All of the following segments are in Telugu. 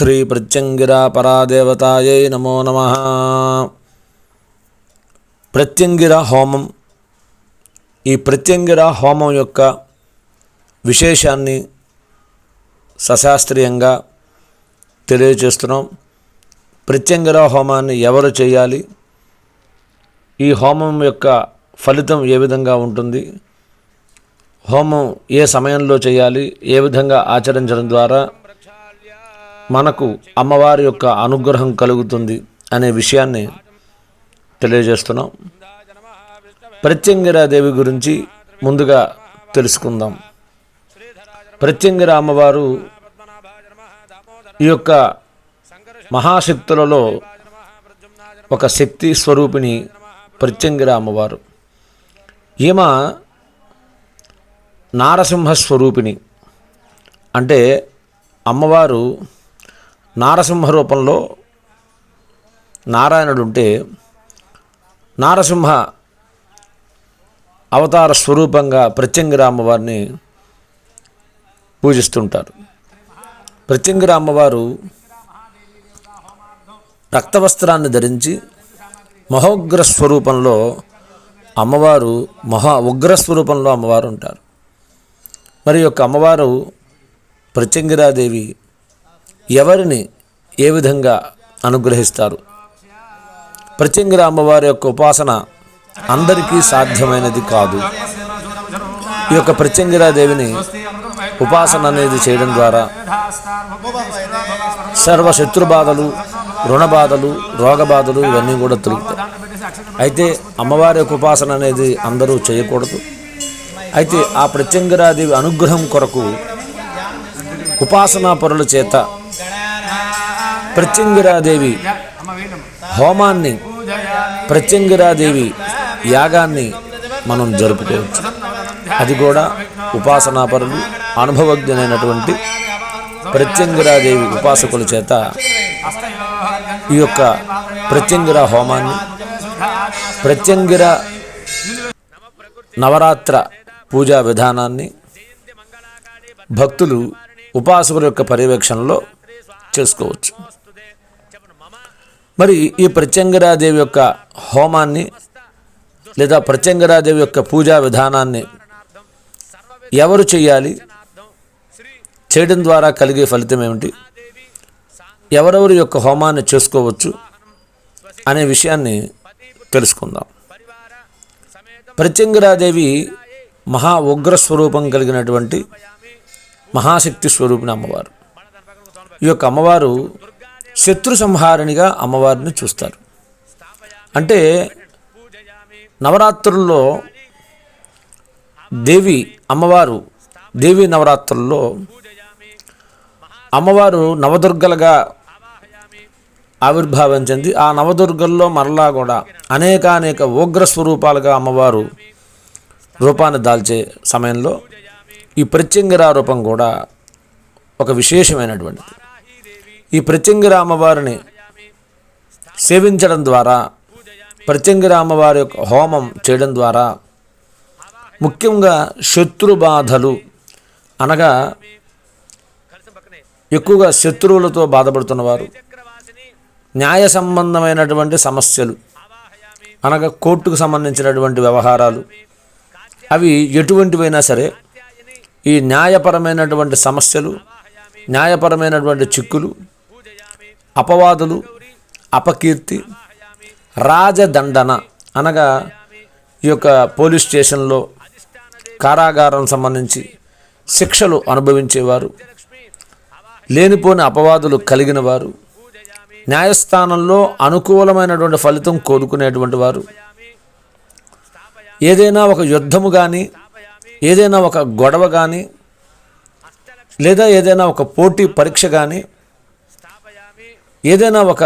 శ్రీ ప్రత్యంగిరా పరాదేవతాయై నమో నమ ప్రత్యంగిర హోమం ఈ ప్రత్యంగిర హోమం యొక్క విశేషాన్ని సశాస్త్రీయంగా తెలియజేస్తున్నాం. ప్రత్యంగిర హోమాన్ని ఎవరు చేయాలి? ఈ హోమం యొక్క ఫలితం ఏ విధంగా ఉంటుంది? హోమం ఏ సమయంలో చేయాలి? ఏ విధంగా ఆచరించడం ద్వారా మనకు అమ్మవారి యొక్క అనుగ్రహం కలుగుతుంది అనే విషయాన్ని తెలియజేస్తున్నాం. ప్రత్యంగిరాదేవి గురించి ముందుగా తెలుసుకుందాం. ప్రత్యంగిర అమ్మవారు ఈ యొక్క మహాశక్తులలో ఒక శక్తి స్వరూపిణి ప్రత్యంగిర అమ్మవారు. ఈమె నారసింహ స్వరూపిణి. అంటే అమ్మవారు నారసింహ రూపంలో నారాయణుడు ఉంటే నారసింహ అవతార స్వరూపంగా ప్రత్యంగిరామ్మవారిని పూజిస్తుంటారు. ప్రత్యంగిరామ్మవారు రక్తవస్త్రాన్ని ధరించి మహోగ్ర స్వరూపంలో అమ్మవారు మహా ఉగ్ర స్వరూపంలో అమ్మవారు ఉంటారు మరి యొక్క అమ్మవారు ప్రత్యంగిరాదేవి ఎవరిని ఏ విధంగా అనుగ్రహిస్తారు? ప్రత్యంగిర అమ్మవారి యొక్క ఉపాసన అందరికీ సాధ్యమైనది కాదు. ఈ యొక్క ప్రత్యంగిరాదేవిని ఉపాసన అనేది చేయడం ద్వారా సర్వ శత్రు బాధలు రుణ బాధలు రోగ బాధలు ఇవన్నీ కూడా తొలుగుతాయి. అయితే అమ్మవారి యొక్క ఉపాసన అనేది అందరూ చేయకూడదు. అయితే ఆ ప్రత్యంగిరాదేవి అనుగ్రహం కొరకు ఉపాసనా పరుల చేత ప్రత్యంగిరాదేవి హోమాన్ని ప్రత్యంగిరాదేవి యాగాన్ని మనం జరుపుకోవచ్చు. అది కూడా ఉపాసనాపరులు అనుభవజ్ఞులైనటువంటి ప్రత్యంగిరాదేవి ఉపాసకుల చేత ఈ యొక్క ప్రత్యంగిర హోమాన్ని ప్రత్యంగిర నవరాత్ర పూజా విధానాన్ని భక్తులు ఉపాసకుల యొక్క పర్యవేక్షణలో చేసుకోవచ్చు. మరి ఈ ప్రత్యంగరాదేవి యొక్క హోమాన్ని లేదా ప్రత్యంగరాదేవి యొక్క పూజా విధానాన్ని ఎవరు చేయాలి చేయడం ద్వారా కలిగే ఫలితం ఏమిటి? ఎవరెవరి యొక్క హోమాన్ని చేసుకోవచ్చు అనే విషయాన్ని తెలుసుకుందాం. ప్రత్యంగిరాదేవి మహా ఉగ్ర స్వరూపం కలిగినటువంటి మహాశక్తి స్వరూపిణి అమ్మవారు. ఈ యొక్క అమ్మవారు శత్రు సంహారిణిగా అమ్మవారిని చూస్తారు. అంటే నవరాత్రుల్లో దేవి అమ్మవారు దేవి నవరాత్రుల్లో అమ్మవారు నవదుర్గలుగా ఆవిర్భావం చెంది ఆ నవదుర్గల్లో మరలా కూడా అనేకానేక ఉగ్ర స్వరూపాలుగా అమ్మవారు రూపాన్ని దాల్చే సమయంలో ఈ ప్రత్యంగిరా రూపం కూడా ఒక విశేషమైనటువంటిది. ఈ ప్రత్యంగిరామవారిని సేవించడం ద్వారా ప్రత్యంగిరామవారి యొక్క హోమం చేయడం ద్వారా ముఖ్యంగా శత్రు బాధలు అనగా ఎక్కువగా శత్రువులతో బాధపడుతున్నవారు న్యాయ సంబంధమైనటువంటి సమస్యలు అనగా కోర్టుకు సంబంధించినటువంటి వ్యవహారాలు అవి ఎటువంటివైనా సరే ఈ న్యాయపరమైనటువంటి సమస్యలు న్యాయపరమైనటువంటి చిక్కులు అపవాదులు అపకీర్తి రాజదండన అనగా ఈ యొక్క పోలీస్ స్టేషన్లో కారాగారం సంబంధించి శిక్షలు అనుభవించేవారు లేనిపోని అపవాదులు కలిగిన వారు న్యాయస్థానంలో అనుకూలమైనటువంటి ఫలితం కోరుకునేటువంటి వారు. ఏదైనా ఒక యుద్ధము కానీ ఏదైనా ఒక గొడవ కానీ లేదా ఏదైనా ఒక పోటీ పరీక్ష కానీ ఏదైనా ఒక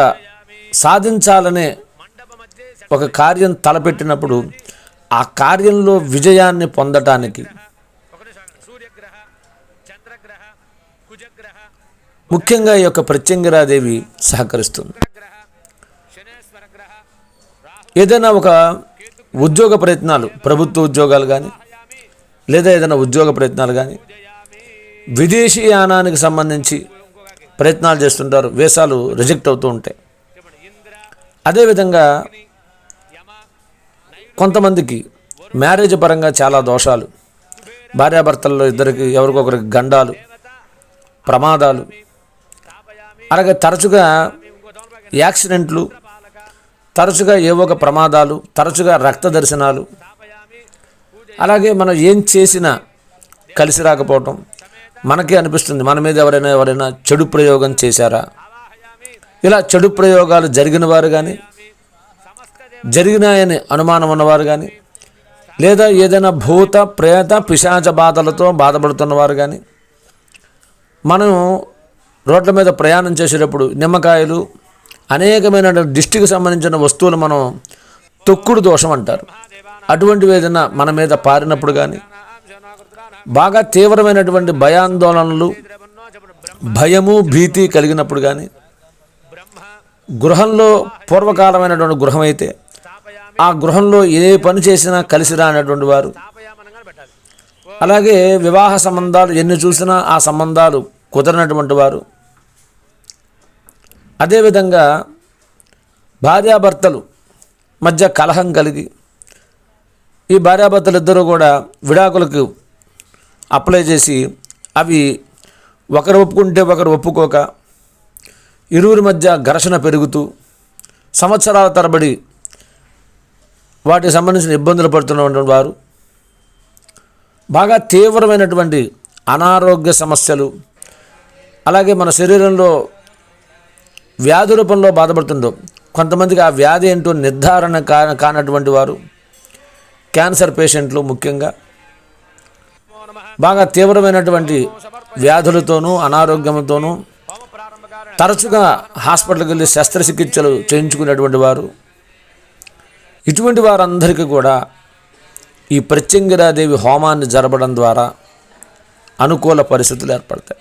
సాధించాలనే ఒక కార్యం తలపెట్టినప్పుడు ఆ కార్యంలో విజయాన్ని పొందటానికి ముఖ్యంగా ఈ యొక్క ప్రత్యంగిరాదేవి సహకరిస్తుంది. ఏదైనా ఒక ఉద్యోగ ప్రయత్నాలు ప్రభుత్వ ఉద్యోగాలు కానీ లేదా ఏదైనా ఉద్యోగ ప్రయత్నాలు కానీ విదేశీయానానికి సంబంధించి ప్రయత్నాలు చేస్తుంటారు వేషాలు రిజెక్ట్ అవుతూ ఉంటాయి. అదేవిధంగా కొంతమందికి మ్యారేజ్ పరంగా చాలా దోషాలు. భార్యాభర్తల్లో ఇద్దరికి ఎవరికొకరికి గండాలు ప్రమాదాలు. అలాగే తరచుగా యాక్సిడెంట్లు తరచుగా ఏవో ఒక ప్రమాదాలు తరచుగా రక్త దర్శనాలు. అలాగే మనం ఏం చేసినా కలిసి రాకపోవటం మనకే అనిపిస్తుంది. మన మీద ఎవరైనా ఎవరైనా చెడు ప్రయోగం చేశారా? ఇలా చెడు ప్రయోగాలు జరిగిన వారు కానీ జరిగినాయని అనుమానం ఉన్నవారు కానీ లేదా ఏదైనా భూత ప్రేత పిశాచ బాధలతో బాధపడుతున్నవారు కానీ మనం రోడ్ల మీద ప్రయాణం చేసేటప్పుడు నిమ్మకాయలు అనేకమైన డిస్టిక్కి సంబంధించిన వస్తువులు మనం తొక్కుడు దోషం అంటారు. అటువంటివి ఏదైనా మన మీద పారినప్పుడు కానీ బాగా తీవ్రమైనటువంటి భయాందోళనలు భయము భీతి కలిగినప్పుడు కానీ గృహంలో పూర్వకాలమైనటువంటి గృహం అయితే ఆ గృహంలో ఏ పని చేసినా కలిసి రానటువంటి వారు. అలాగే వివాహ సంబంధాలు ఎన్ని చూసినా ఆ సంబంధాలు కుదరనటువంటి వారు. అదేవిధంగా భార్యాభర్తలు మధ్య కలహం కలిగి ఈ భార్యాభర్తలు ఇద్దరూ కూడా విడాకులకు అప్లై చేసి అవి ఒకరు ఒప్పుకుంటే ఒకరు ఒప్పుకోక ఇరువురి మధ్య ఘర్షణ పెరుగుతూ సంవత్సరాల తరబడి వాటికి సంబంధించిన ఇబ్బందులు పడుతున్నటువంటి వారు బాగా తీవ్రమైనటువంటి అనారోగ్య సమస్యలు అలాగే మన శరీరంలో వ్యాధి రూపంలో బాధపడుతుందో కొంతమందికి ఆ వ్యాధి ఏంటో నిర్ధారణ కా కానటువంటి వారు క్యాన్సర్ పేషెంట్లు ముఖ్యంగా బాగా తీవ్రమైనటువంటి వ్యాధులతోనూ అనారోగ్యంతోనూ తరచుగా హాస్పిటల్కి వెళ్ళి శస్త్రచికిత్సలు చేయించుకునేటువంటి వారు. ఇటువంటి వారందరికీ కూడా ఈ ప్రత్యంగిరాదేవి హోమాన్ని జరపడం ద్వారా అనుకూల పరిస్థితులు ఏర్పడతాయి.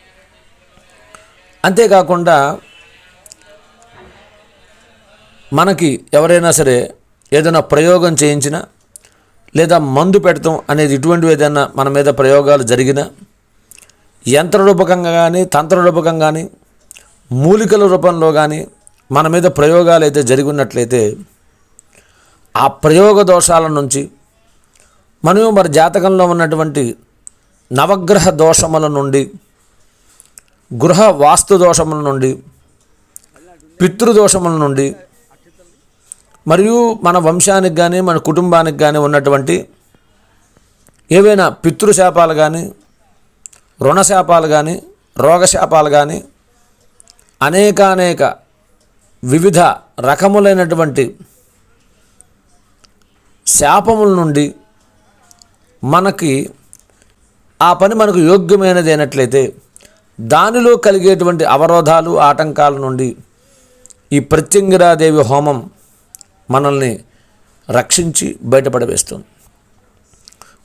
అంతేకాకుండా మనకి ఎవరైనా సరే ఏదైనా ప్రయోగం చేయించినా లేదా మందు పెడతాం అనేది ఇటువంటివి ఏదైనా మన మీద ప్రయోగాలు జరిగినా యంత్రరూపకంగా కానీ తంత్రరూపకం కానీ మూలికల రూపంలో కానీ మన మీద ప్రయోగాలు అయితే జరిగినట్లయితే ఆ ప్రయోగ దోషాల నుంచి మనం మరి జాతకంలో ఉన్నటువంటి నవగ్రహ దోషముల నుండి గృహ వాస్తు దోషముల నుండి పితృదోషముల నుండి మరియు మన వంశానికి కానీ మన కుటుంబానికి కానీ ఉన్నటువంటి ఏవైనా పితృశాపాలు కానీ రుణశాపాలు కానీ రోగశాపాలు కానీ అనేకానేక వివిధ రకములైనటువంటి శాపముల నుండి మనకి ఆ పని మనకు యోగ్యమైనది అయినట్లయితే దానిలో కలిగేటువంటి అవరోధాలు ఆటంకాల నుండి ఈ ప్రత్యంగిరాదేవి హోమం మనల్ని రక్షించి బయటపడవేస్తుంది.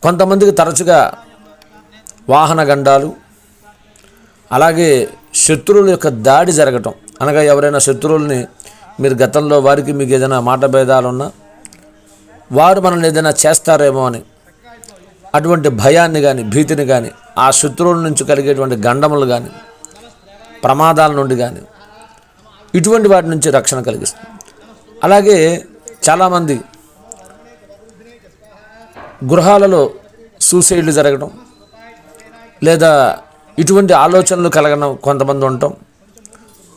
కొంతమందికి తరచుగా వాహన గండాలు అలాగే శత్రువుల యొక్క దాడి జరగటం. అనగా ఎవరైనా శత్రువుల్ని మీరు గతంలో వారికి మీకు ఏదైనా మాట భేదాలు ఉన్నా వారు మనల్ని ఏదైనా చేస్తారేమో అని అటువంటి భయాన్ని కానీ భీతిని కానీ ఆ శత్రువుల నుంచి కలిగేటువంటి గండములు కానీ ప్రమాదాల నుండి కానీ ఇటువంటి వాటి నుంచి రక్షణ కలిగిస్తుంది. అలాగే చాలామంది గృహాలలో సూసైడ్లు జరగడం లేదా ఇటువంటి ఆలోచనలు కలగడం కొంతమంది ఉండటం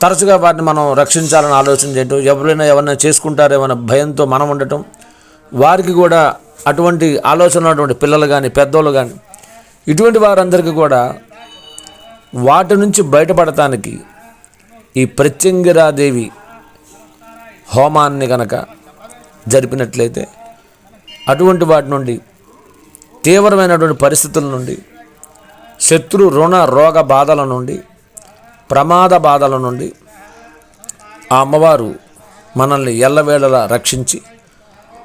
తరచుగా వాటిని మనం రక్షించాలని ఆలోచన చేయటం ఎవరైనా ఎవరైనా చేసుకుంటారేమన్న భయంతో మనం ఉండటం వారికి కూడా అటువంటి ఆలోచన ఉన్నటువంటి పిల్లలు కానీ పెద్దోళ్ళు కానీ ఇటువంటి వారందరికీ కూడా వాటి నుంచి బయటపడటానికి ఈ ప్రత్యంగిరాదేవి హోమాన్ని కనుక జరిపినట్లయితే అటువంటి వాటి నుండి తీవ్రమైనటువంటి పరిస్థితుల నుండి శత్రు రుణ రోగ బాధల నుండి ప్రమాద బాధల నుండి ఆ అమ్మవారు మనల్ని ఎల్లవేళలా రక్షించి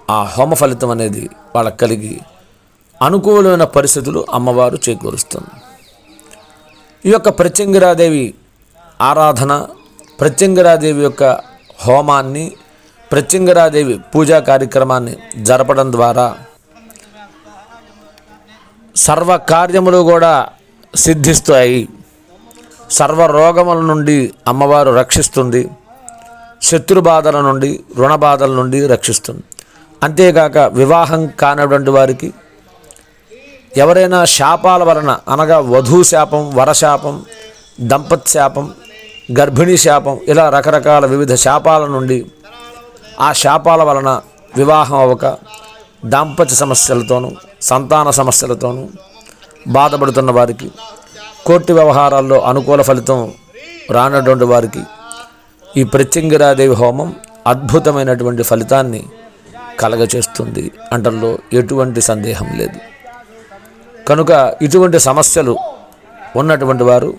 ఆ హోమ ఫలితం అనేది వాళ్ళకి కలిగి అనుకూలమైన పరిస్థితులు అమ్మవారు చేకూరుస్తుంది. ఈ యొక్క ప్రత్యంగిరాదేవి ఆరాధన ప్రత్యంగిరాదేవి యొక్క హోమాన్ని ప్రత్యంగరాదేవి పూజా కార్యక్రమాన్ని జరపడం ద్వారా సర్వ కార్యములు కూడా సిద్ధిస్తాయి. సర్వ రోగముల నుండి అమ్మవారు రక్షిస్తుంది. శత్రు బాధల నుండి రుణ బాధల నుండి రక్షిస్తుంది. అంతేకాక వివాహం కానటువంటి వారికి ఎవరైనా శాపాల వలన అనగా వధూ శాపం వరశాపం దంపత్ శాపం గర్భిణీ శాపం ఇలా రకరకాల వివిధ శాపాల నుండి ఆ శాపాల వలన వివాహం అవ్వక దాంపత్య సమస్యలతోనూ సంతాన సమస్యలతోనూ బాధపడుతున్న వారికి కోర్టు వ్యవహారాల్లో అనుకూల ఫలితం రానటువంటి వారికి ఈ ప్రత్యంగిరాదేవి హోమం అద్భుతమైనటువంటి ఫలితాన్ని కలగచేస్తుంది అంటల్లో ఎటువంటి సందేహం లేదు. కనుక ఇటువంటి సమస్యలు ఉన్నటువంటి వారు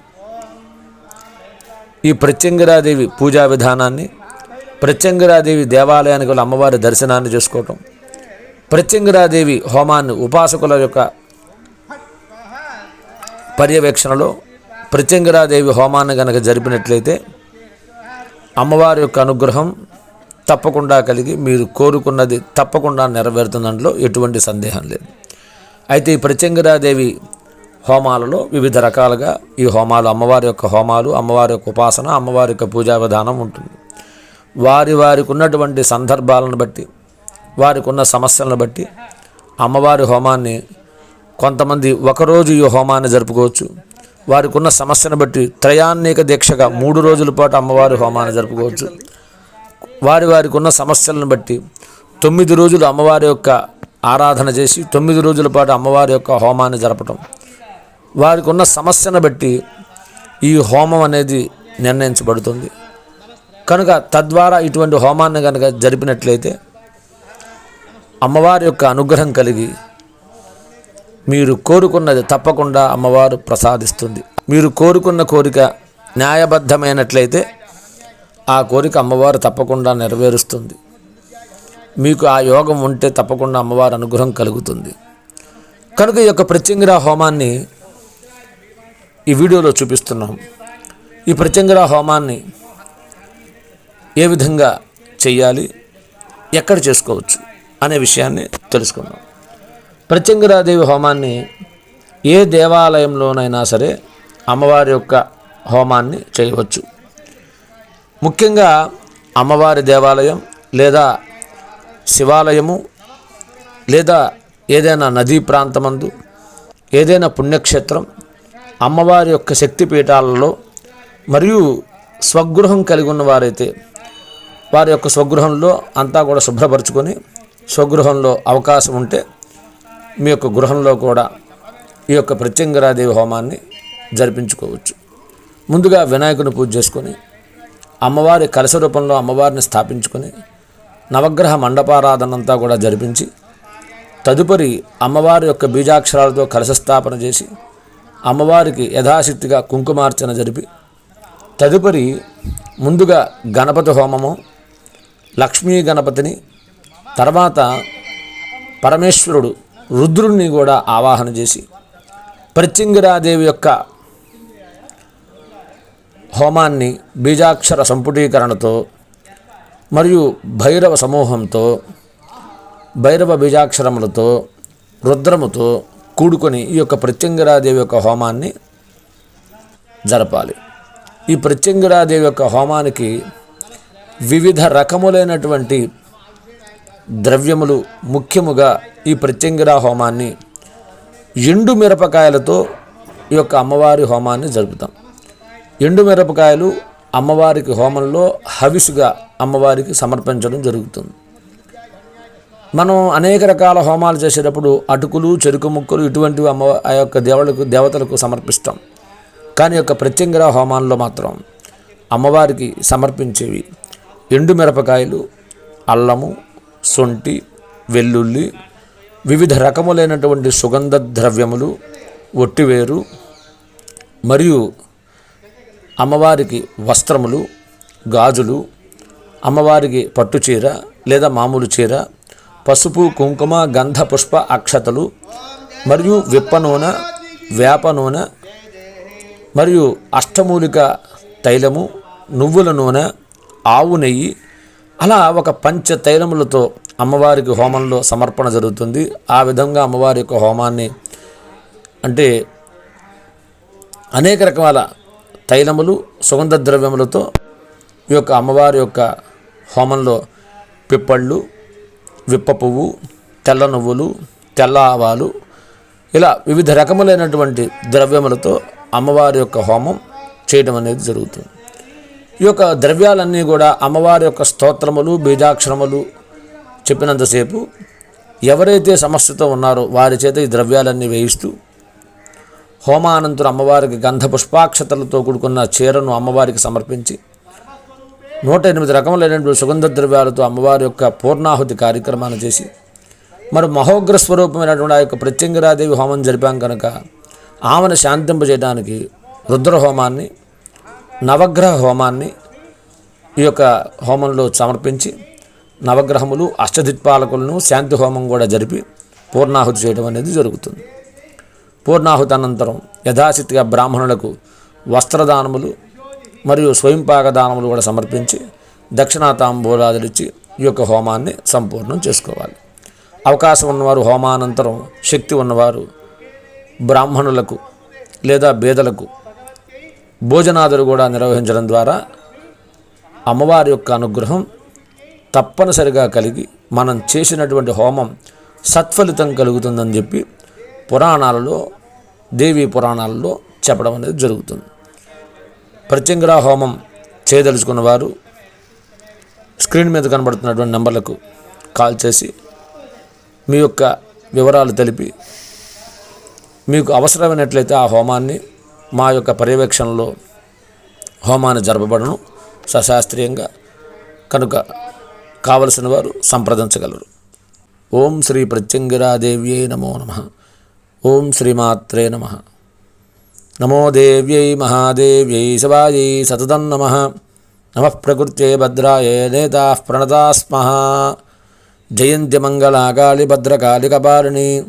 ఈ ప్రత్యంగిరాదేవి పూజా విధానాన్ని ప్రత్యంగిరాదేవి దేవాలయానికి వెళ్ళి అమ్మవారి దర్శనాన్ని చేసుకోవటం ప్రత్యంగిరాదేవి హోమాన్ని ఉపాసకుల యొక్క పర్యవేక్షణలో ప్రత్యంగిరాదేవి హోమాన్ని కనుక జరిపినట్లయితే అమ్మవారి యొక్క అనుగ్రహం తప్పకుండా కలిగి మీరు కోరుకున్నది తప్పకుండా నెరవేరుతున్న దాంట్లో ఎటువంటి సందేహం లేదు. అయితే ఈ ప్రత్యంగిరాదేవి హోమాలలో వివిధ రకాలుగా ఈ హోమాలు అమ్మవారి యొక్క హోమాలు అమ్మవారి యొక్క ఉపాసన అమ్మవారి యొక్క పూజా విధానం ఉంటుంది. వారి వారికి ఉన్నటువంటి సందర్భాలను బట్టి వారికి ఉన్న సమస్యలను బట్టి అమ్మవారి హోమాన్ని కొంతమంది ఒకరోజు ఈ హోమాన్ని జరుపుకోవచ్చు. వారికి ఉన్న సమస్యను బట్టి త్రయాన్నిక దీక్షగా మూడు రోజుల పాటు అమ్మవారి హోమాన్ని జరుపుకోవచ్చు. వారి వారికి ఉన్న సమస్యలను బట్టి తొమ్మిది రోజులు అమ్మవారి యొక్క ఆరాధన చేసి తొమ్మిది రోజుల పాటు అమ్మవారి యొక్క హోమాన్ని జరపటం. వారికి ఉన్న సమస్యను బట్టి ఈ హోమం అనేది నిర్ణయించబడుతుంది. కనుక తద్వారా ఇటువంటి హోమాన్ని కనుక జరిపినట్లయితే అమ్మవారి యొక్క అనుగ్రహం కలిగి మీరు కోరుకున్నది తప్పకుండా అమ్మవారు ప్రసాదిస్తుంది. మీరు కోరుకున్న కోరిక న్యాయబద్ధమైనట్లయితే ఆ కోరిక అమ్మవారు తప్పకుండా నెరవేరుస్తుంది. మీకు ఆ యోగం ఉంటే తప్పకుండా అమ్మవారి అనుగ్రహం కలుగుతుంది. కనుక ఈ యొక్క ప్రత్యంగిరా హోమాన్ని ఈ వీడియోలో చూపిస్తున్నాం ఈ ప్రత్యంగర హోమాన్ని ఏ విధంగా చేయాలి ఎక్కడ చేసుకోవచ్చు అనే విషయాన్ని తెలుసుకుందాం. ప్రత్యంగరాదేవి హోమాన్ని ఏ దేవాలయంలోనైనా సరే అమ్మవారి యొక్క హోమాన్ని చేయవచ్చు. ముఖ్యంగా అమ్మవారి దేవాలయం లేదా శివాలయము లేదా ఏదైనా నదీ ప్రాంతమందు ఏదైనా పుణ్యక్షేత్రం అమ్మవారి యొక్క శక్తిపీఠాలలో మరియు స్వగృహం కలిగి ఉన్నవారైతే వారి యొక్క స్వగృహంలో అంతా కూడా శుభ్రపరచుకొని స్వగృహంలో అవకాశం ఉంటే మీ యొక్క గృహంలో కూడా ఈ యొక్క ప్రత్యంగరాదేవి హోమాన్ని జరిపించుకోవచ్చు. ముందుగా వినాయకుని పూజ చేసుకొని అమ్మవారి కలశ రూపంలో అమ్మవారిని స్థాపించుకొని నవగ్రహ మండపారాధనంతా కూడా జరిపించి తదుపరి అమ్మవారి యొక్క బీజాక్షరాలతో కలశ స్థాపన చేసి అమ్మవారికి యథాశక్తిగా కుంకుమార్చన జరిపి తదుపరి ముందుగా గణపతి హోమము లక్ష్మీ గణపతిని తర్వాత పరమేశ్వరుడు రుద్రుణ్ణి కూడా ఆవాహన చేసి ప్రత్యంగిరాదేవి యొక్క హోమాన్ని బీజాక్షర సంపుటీకరణతో మరియు భైరవ సమూహంతో భైరవ బీజాక్షరములతో రుద్రముతో కూడుకొని ఈ యొక్క ప్రత్యంగిరాదేవి యొక్క హోమాన్ని జరపాలి. ఈ ప్రత్యంగిరాదేవి యొక్క హోమానికి వివిధ రకములైనటువంటి ద్రవ్యములు ముఖ్యముగా ఈ ప్రత్యంగిరా హోమాన్ని ఎండు మిరపకాయలతో ఈ యొక్క అమ్మవారి హోమాన్ని జరుపుతాం. ఎండు మిరపకాయలు అమ్మవారికి హోమంలో హవిసుగా అమ్మవారికి సమర్పించడం జరుగుతుంది. మనం అనేక రకాల హోమాలు చేసేటప్పుడు అటుకులు చెరుకు ముక్కలు ఇటువంటివి అమ్మ ఆ యొక్క దేవుళ్ళకు దేవతలకు సమర్పిస్తాం. కానీ యొక్క ప్రత్యంగర హోమాల్లో మాత్రం అమ్మవారికి సమర్పించేవి ఎండు మిరపకాయలు అల్లము సొంటి వెల్లుల్లి వివిధ రకములైనటువంటి సుగంధ ద్రవ్యములు ఒట్టివేరు మరియు అమ్మవారికి వస్త్రములు గాజులు అమ్మవారికి పట్టు చీర లేదా మామూలు చీర పసుపు కుంకుమ గంధ పుష్ప అక్షతలు మరియు విప్ప నూనె వేప నూనె మరియు అష్టమూలిక తైలము నువ్వుల నూనె ఆవు నెయ్యి అలా ఒక పంచ తైలములతో అమ్మవారికి హోమంలో సమర్పణ జరుగుతుంది. ఆ విధంగా అమ్మవారి యొక్క హోమాన్ని అంటే అనేక రకాల తైలములు సుగంధ ద్రవ్యములతో ఈ యొక్క అమ్మవారి యొక్క హోమంలో పిప్పళ్ళు విప్ప పువ్వు తెల్ల నువ్వులు తెల్ల ఆవాలు ఇలా వివిధ రకములైనటువంటి ద్రవ్యములతో అమ్మవారి యొక్క హోమం చేయడం అనేది జరుగుతుంది. ఈ యొక్క ద్రవ్యాలన్నీ కూడా అమ్మవారి యొక్క స్తోత్రములు బీజాక్షరములు చెప్పినంతసేపు ఎవరైతే సమస్యతో ఉన్నారో వారి చేత ఈ ద్రవ్యాలన్నీ వేయిస్తూ హోమానంతరం అమ్మవారికి గంధ పుష్పాక్షతలతో కూడుకున్న చీరను అమ్మవారికి సమర్పించి నూట ఎనిమిది రకములైనటువంటి సుగంధ ద్రవ్యాలతో అమ్మవారి యొక్క పూర్ణాహుతి కార్యక్రమాన్ని చేసి మరి మహోగ్ర స్వరూపమైనటువంటి ఆ యొక్క ప్రత్యంగిరాదేవి హోమం జరిపాం కనుక ఆమెను శాంతింపజేయడానికి రుద్ర హోమాన్ని నవగ్రహ హోమాన్ని ఈ యొక్క హోమంలో సమర్పించి నవగ్రహములు అష్టదిక్పాలకులను శాంతి హోమం కూడా జరిపి పూర్ణాహుతి చేయడం అనేది జరుగుతుంది. పూర్ణాహుతి అనంతరం యథాశక్తిగా బ్రాహ్మణులకు వస్త్రదానములు మరియు స్వయంపాక దానములు కూడా సమర్పించి దక్షిణాతాంబూలాదులిచ్చి ఈ యొక్క హోమాన్ని సంపూర్ణం చేసుకోవాలి. అవకాశం ఉన్నవారు హోమానంతరం శక్తి ఉన్నవారు బ్రాహ్మణులకు లేదా బేదలకు భోజనాదులు కూడా నిర్వహించడం ద్వారా అమ్మవారి యొక్క అనుగ్రహం తప్పనిసరిగా కలిగి మనం చేసినటువంటి హోమం సత్ఫలితం కలుగుతుందని చెప్పి పురాణాలలో దేవీ పురాణాలలో చెప్పడం అనేది జరుగుతుంది. ప్రత్యంగిరా హోమం చేయదలుచుకున్న వారు స్క్రీన్ మీద కనబడుతున్నటువంటి నెంబర్లకు కాల్ చేసి మీ యొక్క వివరాలు తెలిపి మీకు అవసరమైనట్లయితే ఆ హోమాన్ని మా యొక్క పర్యవేక్షణలో హోమాన్ని జరపబడను. సశాస్త్రీయంగా కనుక కావలసిన వారు సంప్రదించగలరు. ఓం శ్రీ ప్రత్యంగిరాదేవ్యే నమో నమ. ఓం శ్రీమాత్రే నమ. నమో దేవ్యై మహాదేవ్యై శివాయై సతతం నమ. నమ ప్రకృత్యై భద్రాయే నేతా ప్రణతాస్మ. జయంత్యమంగళాకాళి భద్రకాళి కపాలిని.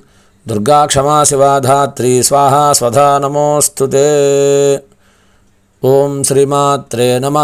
దుర్గా క్షమా శివాధాత్రి స్వాహా స్వధా నమోస్తుతే. ఓం శ్రీమాత్రే నమ.